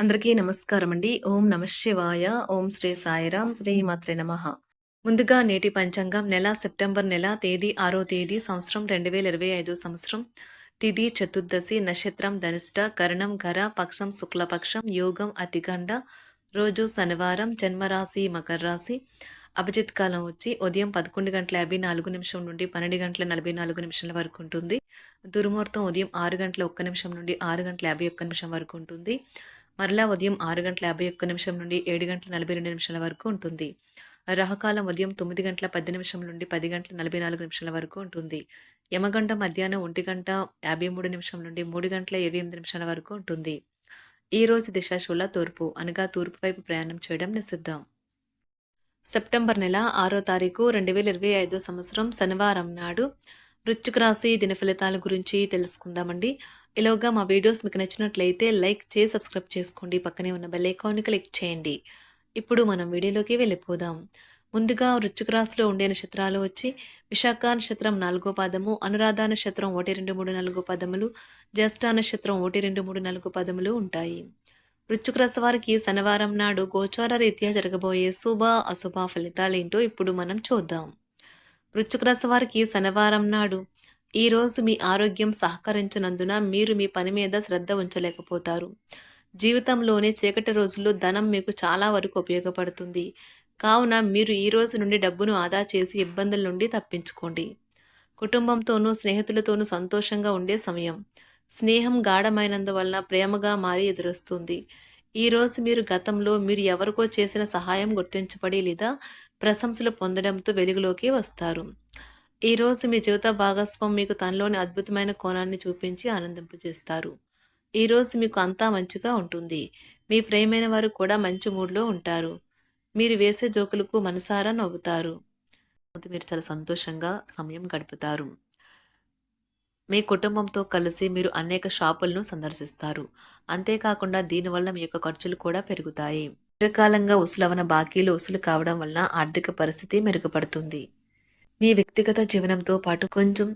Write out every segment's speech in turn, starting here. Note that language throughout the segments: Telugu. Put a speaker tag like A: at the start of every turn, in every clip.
A: అందరికీ నమస్కారం అండి ఓం నమ శివాయ ఓం శ్రీ సాయిరాం శ్రీ మాత్రే నమ. ముందుగా నేటి పంచాంగం నెల సెప్టెంబర్ నెల తేదీ ఆరో తేదీ సంవత్సరం రెండు వేల ఇరవై ఐదు సంవత్సరం. తిథి చతుర్దశి నక్షత్రం ధనిష్ట కరణం గర పక్షం శుక్లపక్షం యోగం అతిగండ. రోజు శనివారం జన్మరాశి మకర రాశి అభిజిత్ కాలం వచ్చి ఉదయం పదకొండు గంటల యాభై నాలుగు నిమిషం నుండి పన్నెండు గంటల నలభై నాలుగు నిమిషాల వరకు ఉంటుంది. దుర్ముహూర్తం ఉదయం ఆరు గంటల ఒక్క నిమిషం నుండి ఆరు గంటల యాభై ఒక్క నిమిషం వరకు ఉంటుంది. మరలా ఉదయం ఆరు గంటల యాభై ఒక్క నిమిషం నుండి ఏడు గంటల నలభై రెండు నిమిషాల వరకు ఉంటుంది. రాహకాలం ఉదయం తొమ్మిది గంటల పది నిమిషం నుండి పది గంటల నలభై నాలుగు నిమిషాల వరకు ఉంటుంది. యమగంట మధ్యాహ్నం ఒంటి గంట యాభై మూడు నిమిషం నుండి మూడు గంటల ఇరవై ఎనిమిది నిమిషాల వరకు ఉంటుంది. ఈ రోజు దిశాశూల తూర్పు అనగా తూర్పు వైపు ప్రయాణం చేయడం నిషిద్ధం. సెప్టెంబర్ నెల ఆరో తారీఖు రెండు వేల ఇరవై ఐదో సంవత్సరం శనివారం నాడు వృశ్చిక రాశి దిన ఫలితాల గురించి తెలుసుకుందామండి. ఇలాగా మా వీడియోస్ మీకు నచ్చినట్లయితే లైక్ చేసి సబ్స్క్రైబ్ చేసుకోండి. పక్కనే ఉన్న బెల్ ఐకాన్ని క్లిక్ చేయండి. ఇప్పుడు మనం వీడియోలోకి వెళ్ళిపోదాం. ముందుగా వృచ్చిక రాశిలో ఉండే నక్షత్రాలు వచ్చి విశాఖ నక్షత్రం నాలుగో పదము అనురాధ నక్షత్రం ఒకటి రెండు మూడు నాలుగు పదములు జ్యేష్ఠ నక్షత్రం ఒకటి రెండు మూడు నాలుగు పదములు ఉంటాయి. వృశ్చిక రాశి వారికి శనివారం నాడు గోచార రీత్యా జరగబోయే శుభ అశుభ ఫలితాలేంటో ఇప్పుడు మనం చూద్దాం. వృశ్చిక రాశి వారికి శనివారం నాడు ఈరోజు మీ ఆరోగ్యం సహకరించినందున మీరు మీ పని మీద శ్రద్ధ ఉంచలేకపోతారు. జీవితంలోనే చీకటి రోజుల్లో ధనం మీకు చాలా వరకు ఉపయోగపడుతుంది. కావున మీరు ఈ రోజు నుండి డబ్బును ఆదా చేసి ఇబ్బందుల నుండి తప్పించుకోండి. కుటుంబంతోనూ స్నేహితులతోనూ సంతోషంగా ఉండే సమయం. స్నేహం గాఢమైనందువలన ప్రేమగా మారి ఎదురొస్తుంది. ఈరోజు మీరు గతంలో మీరు ఎవరికో చేసిన సహాయం గుర్తించబడి లేదా ప్రశంసలు పొందడంతో వెలుగులోకి వస్తారు. ఈరోజు మీ జీవిత భాగస్వామి మీకు తనలోని అద్భుతమైన కోణాన్ని చూపించి ఆనందింపజేస్తారు. ఈరోజు మీకు అంతా మంచిగా ఉంటుంది. మీ ప్రేమైన వారు కూడా మంచి మూడ్లో ఉంటారు. మీరు వేసే జోకులకు మనసారా నవ్వుతారు. మీరు చాలా సంతోషంగా సమయం గడుపుతారు. మీ కుటుంబంతో కలిసి మీరు అనేక షాపులను సందర్శిస్తారు. అంతేకాకుండా దీనివల్ల మీ యొక్క ఖర్చులు కూడా పెరుగుతాయి. దీర్ఘకాలంగా ఉసులవన బాకీలు ఉసులు కావడం వలన ఆర్థిక పరిస్థితి మెరుగుపడుతుంది. మీ వ్యక్తిగత జీవనంతో పాటు కొంచెం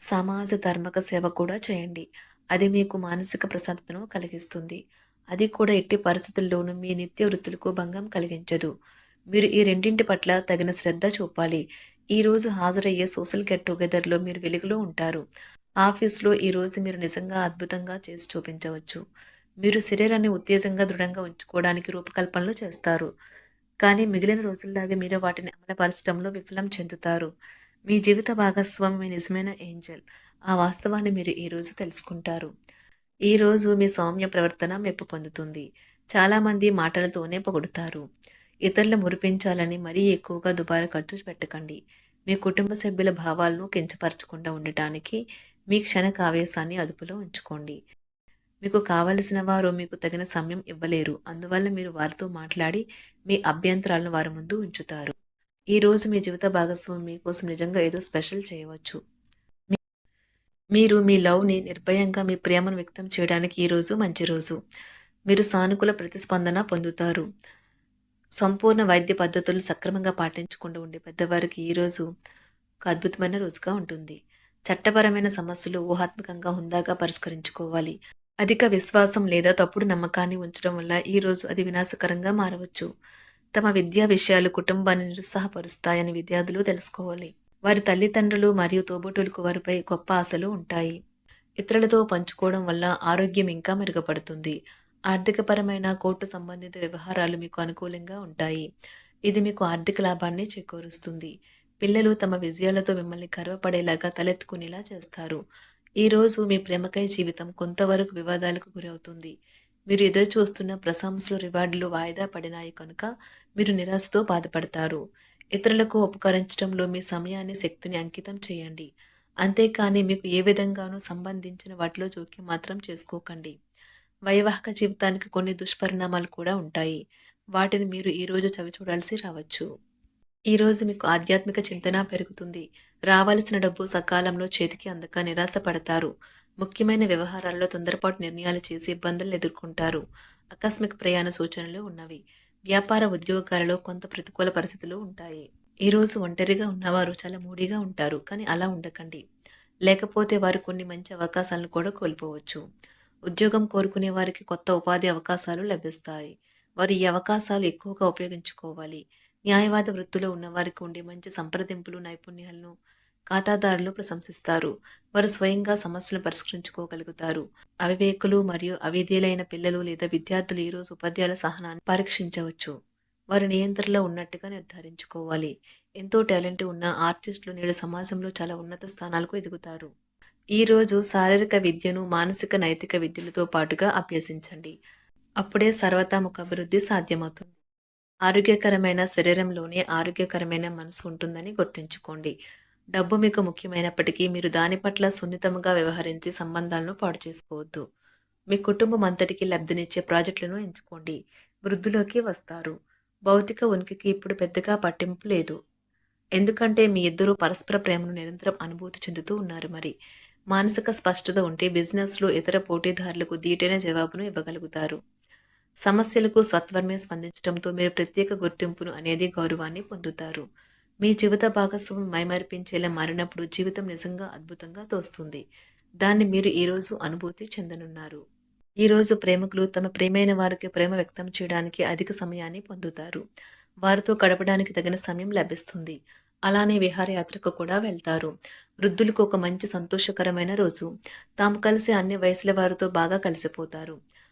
A: సమాజ ధర్మక సేవ కూడా చేయండి. అది మీకు మానసిక ప్రశాంతతను కలిగిస్తుంది. అది కూడా ఎట్టి పరిస్థితుల్లోనూ మీ నిత్య వృత్తులకు భంగం కలిగించదు. మీరు ఈ రెండింటి పట్ల తగిన శ్రద్ధ చూపాలి. ఈరోజు హాజరయ్యే సోషల్ గెట్ టుగెదర్లో మీరు వెలుగులో ఉంటారు. ఆఫీస్లో ఈరోజు మీరు నిజంగా అద్భుతంగా చేసి చూపించవచ్చు. మీరు శరీరాన్ని ఉత్తేజంగా దృఢంగా ఉంచుకోవడానికి రూపకల్పనలు చేస్తారు. కానీ మిగిలిన రోజుల్లాగే మీరు వాటిని అమలుపరచడంలో విఫలం చెందుతారు. మీ జీవిత భాగస్వామి మీ నిజమైన ఏంజల్. ఆ వాస్తవాన్ని మీరు ఈరోజు తెలుసుకుంటారు. ఈరోజు మీ సౌమ్య ప్రవర్తన మెప్పు పొందుతుంది. చాలామంది మాటలతోనే పొగుడుతారు. ఇతరులు మురిపించాలని మరీ ఎక్కువగా దుబారా ఖర్చు పెట్టకండి. మీ కుటుంబ సభ్యుల భావాలను కించపరచకుండా ఉండటానికి మీ క్షణకావేశాన్ని అదుపులో ఉంచుకోండి. మీకు కావలసిన వారు మీకు తగిన సమయం ఇవ్వలేరు. అందువల్ల మీరు వారితో మాట్లాడి మీ అభ్యంతరాలను వారి ముందు ఉంచుతారు. ఈ రోజు మీ జీవిత భాగస్వామి మీకోసం నిజంగా ఏదో స్పెషల్ చేయవచ్చు. మీరు మీ లవ్ని నిర్భయంగా మీ ప్రేమను వ్యక్తం చేయడానికి ఈరోజు మంచి రోజు. మీరు సానుకూల ప్రతిస్పందన పొందుతారు. సంపూర్ణ వైద్య పద్ధతులు సక్రమంగా పాటించకుండా ఉండే పెద్దవారికి ఈరోజు ఒక అద్భుతమైన రోజుగా ఉంటుంది. చట్టపరమైన సమస్యలు ఊహాత్మకంగా హుందాగా పరిష్కరించుకోవాలి. అధిక విశ్వాసం లేదా తప్పుడు నమ్మకాన్ని ఉంచడం వల్ల ఈరోజు అది వినాశకరంగా మారవచ్చు. తమ విద్యా విషయాలు కుటుంబాన్ని నిరుత్సాహపరుస్తాయని విద్యార్థులు తెలుసుకోవాలి. వారి తల్లిదండ్రులు మరియు తోబుట్టులకు వారిపై గొప్ప ఆశలు ఉంటాయి. ఇతరులతో పంచుకోవడం వల్ల ఆరోగ్యం ఇంకా మెరుగుపడుతుంది. ఆర్థికపరమైన కోర్టు సంబంధిత వ్యవహారాలు మీకు అనుకూలంగా ఉంటాయి. ఇది మీకు ఆర్థిక లాభాన్ని చేకూరుస్తుంది. పిల్లలు తమ విజయాలతో మిమ్మల్ని గర్వపడేలాగా తలెత్తుకునేలా చేస్తారు. ఈరోజు మీ ప్రేమకై జీవితం కొంతవరకు వివాదాలకు గురవుతుంది. మీరు ఎదురు చూస్తున్న ప్రశంసలు రివార్డులు వాయిదా పడినాయి కనుక మీరు నిరాశతో బాధపడతారు. ఇతరులకు ఉపకరించడంలో మీ సమయాన్ని శక్తిని అంకితం చేయండి. అంతేకాని మీకు ఏ విధంగానూ సంబంధించిన వాటిలో జోక్యం మాత్రం చేసుకోకండి. వైవాహిక జీవితానికి కొన్ని దుష్పరిణామాలు కూడా ఉంటాయి. వాటిని మీరు ఈరోజు చవి చూడాల్సి రావచ్చు. ఈరోజు మీకు ఆధ్యాత్మిక చింతన పెరుగుతుంది. రావాల్సిన డబ్బు సకాలంలో చేతికి అందక నిరాశపడతారు. ముఖ్యమైన వ్యవహారాల్లో తొందరపాటు నిర్ణయాలు చేసి ఇబ్బందులు ఎదుర్కొంటారు. ఆకస్మిక ప్రయాణ సూచనలు ఉన్నవి. వ్యాపార ఉద్యోగాలలో కొంత ప్రతికూల పరిస్థితులు ఉంటాయి. ఈరోజు ఒంటరిగా ఉన్నవారు చాలా మూడిగా ఉంటారు కానీ అలా ఉండకండి. లేకపోతే వారు కొన్ని మంచి అవకాశాలను కూడా కోల్పోవచ్చు. ఉద్యోగం కోరుకునే వారికి కొత్త ఉపాధి అవకాశాలు లభిస్తాయి. వారు ఈ అవకాశాలు ఎక్కువగా ఉపయోగించుకోవాలి. న్యాయవాద వృత్తిలో ఉన్నవారికి ఉండే మంచి సంప్రదింపులు నైపుణ్యాలను ఖాతాదారులు ప్రశంసిస్తారు. వారు స్వయంగా సమస్యలను పరిష్కరించుకోగలుగుతారు. అవివేకులు మరియు అవిధేయులైన పిల్లలు లేదా విద్యార్థులు ఈరోజు ఉపాధ్యాయుల సహనాన్ని పరీక్షించవచ్చు. వారు నియంత్రణలో ఉన్నట్టుగా నిర్ధారించుకోవాలి. ఎంతో టాలెంట్ ఉన్న ఆర్టిస్టులు నేడు సమాజంలో చాలా ఉన్నత స్థానాలకు ఎదుగుతారు. ఈరోజు శారీరక విద్యను మానసిక నైతిక విద్యలతో పాటుగా అభ్యసించండి. అప్పుడే సర్వతాముఖ అభివృద్ధి సాధ్యమవుతుంది. ఆరోగ్యకరమైన శరీరంలోనే ఆరోగ్యకరమైన మనసు ఉంటుందని గుర్తుంచుకోండి. డబ్బు మీకు ముఖ్యమైనప్పటికీ మీరు దాని పట్ల సున్నితంగా వ్యవహరించి సంబంధాలను పాడు చేసుకోవద్దు. మీ కుటుంబం అంతటికి లబ్ధినిచ్చే ప్రాజెక్టులను ఎంచుకోండి. వృద్ధిలోకి వస్తారు. భౌతిక ఉనికికి ఇప్పుడు పెద్దగా పట్టింపు లేదు. ఎందుకంటే మీ ఇద్దరూ పరస్పర ప్రేమను నిరంతరం అనుభూతి చెందుతూ ఉన్నారు మరి. మానసిక స్పష్టత ఉంటే బిజినెస్లో ఇతర పోటీదారులకు దీటైన జవాబును ఇవ్వగలుగుతారు. సమస్యలకు సత్వరమే స్పందించడంతో మీరు ప్రత్యేక గుర్తింపును అనేది గౌరవాన్ని పొందుతారు. మీ జీవిత భాగస్వామి మైమరిపించేలా మారినప్పుడు జీవితం నిజంగా అద్భుతంగా తోస్తుంది. దాన్ని మీరు ఈరోజు అనుభూతి చెందనున్నారు. ఈరోజు ప్రేమికులు తమ ప్రేమైన వారికి ప్రేమ వ్యక్తం చేయడానికి అధిక సమయాన్ని పొందుతారు. వారితో గడపడానికి తగిన సమయం లభిస్తుంది. అలానే విహారయాత్రకు కూడా వెళ్తారు. వృద్ధులకు ఒక మంచి సంతోషకరమైన రోజు. తాము కలిసి అన్ని వయసుల వారితో బాగా కలిసిపోతారు.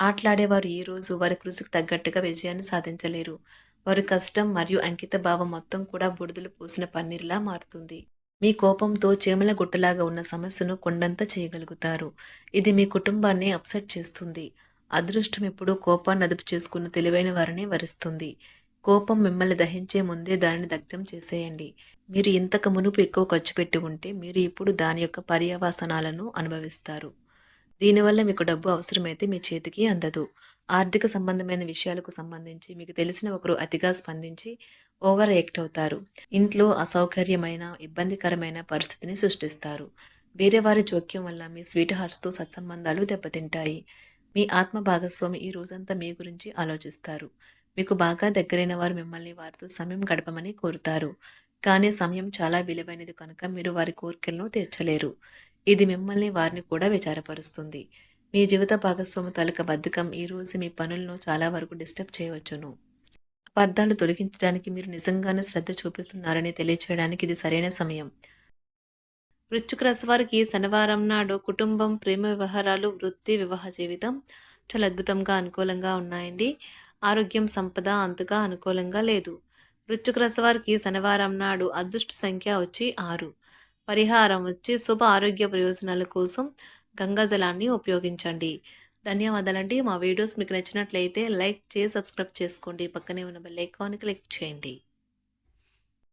A: ఆటలాడేవారు రోజు వారి కృషికి తగ్గట్టుగా విజయాన్ని సాధించలేరు. వారి కష్టం మరియు అంకిత భావం మొత్తం కూడా బుడిదలు పోసిన పన్నీర్లా మారుతుంది. మీ కోపంతో చేమల గుట్టలాగా ఉన్న సమస్యను కొండంత చేయగలుగుతారు. ఇది మీ కుటుంబాన్ని అప్సెట్ చేస్తుంది. అదృష్టం ఎప్పుడూ కోపాన్ని అదుపు చేసుకున్న తెలివైన వారిని వరిస్తుంది. కోపం మిమ్మల్ని దహించే ముందే దానిని దగ్ధం చేసేయండి. మీరు ఇంతకు మునుపు ఎక్కువ ఖర్చు పెట్టి ఉంటే మీరు ఇప్పుడు దాని యొక్క పర్యవసనాలను అనుభవిస్తారు. దీనివల్ల మీకు డబ్బు అవసరమైతే మీ చేతికి అందదు. ఆర్థిక సంబంధమైన విషయాలకు సంబంధించి మీకు తెలిసిన ఒకరు అతిగా స్పందించి ఓవర్ యాక్ట్ అవుతారు. ఇంట్లో అసౌకర్యమైన ఇబ్బందికరమైన పరిస్థితిని సృష్టిస్తారు. వేరే వారి జోక్యం వల్ల మీ స్వీట్ హార్ట్స్తో సత్సంబంధాలు దెబ్బతింటాయి. మీ ఆత్మ భాగస్వామి ఈ రోజంతా మీ గురించి ఆలోచిస్తారు. మీకు బాగా దగ్గరైన వారు మిమ్మల్ని వారితో సమయం గడపమని కోరుతారు. కానీ సమయం చాలా విలువైనది కనుక మీరు వారి కోరికలను తీర్చలేరు. ఇది మిమ్మల్ని వారిని కూడా విచారపరుస్తుంది. మీ జీవిత భాగస్వామి తలక బద్ధకం ఈరోజు మీ పనులను చాలా వరకు డిస్టర్బ్ చేయవచ్చును. అపార్థాలు తొలగించడానికి మీరు నిజంగానే శ్రద్ధ చూపిస్తున్నారని తెలియచేయడానికి ఇది సరైన సమయం. వృశ్చిక రాశి వారికి శనివారం నాడు కుటుంబం ప్రేమ వ్యవహారాలు వృత్తి వివాహ జీవితం చాలా అద్భుతంగా అనుకూలంగా ఉన్నాయండి. ఆరోగ్యం సంపద అంతగా అనుకూలంగా లేదు. వృశ్చిక రాశి వారికి శనివారం నాడు అదృష్ట సంఖ్య వచ్చి ఆరు. పరిహారం వచ్చి శుభ ఆరోగ్య ప్రయోజనాల కోసం గంగాజలాన్ని ఉపయోగించండి. ధన్యవాదాలండి. మా వీడియోస్ మీకు నచ్చినట్లయితే లైక్ చేసి సబ్స్క్రైబ్ చేసుకోండి. పక్కనే ఉన్న బెల్ ఐకాన్ క్లిక్ చేయండి.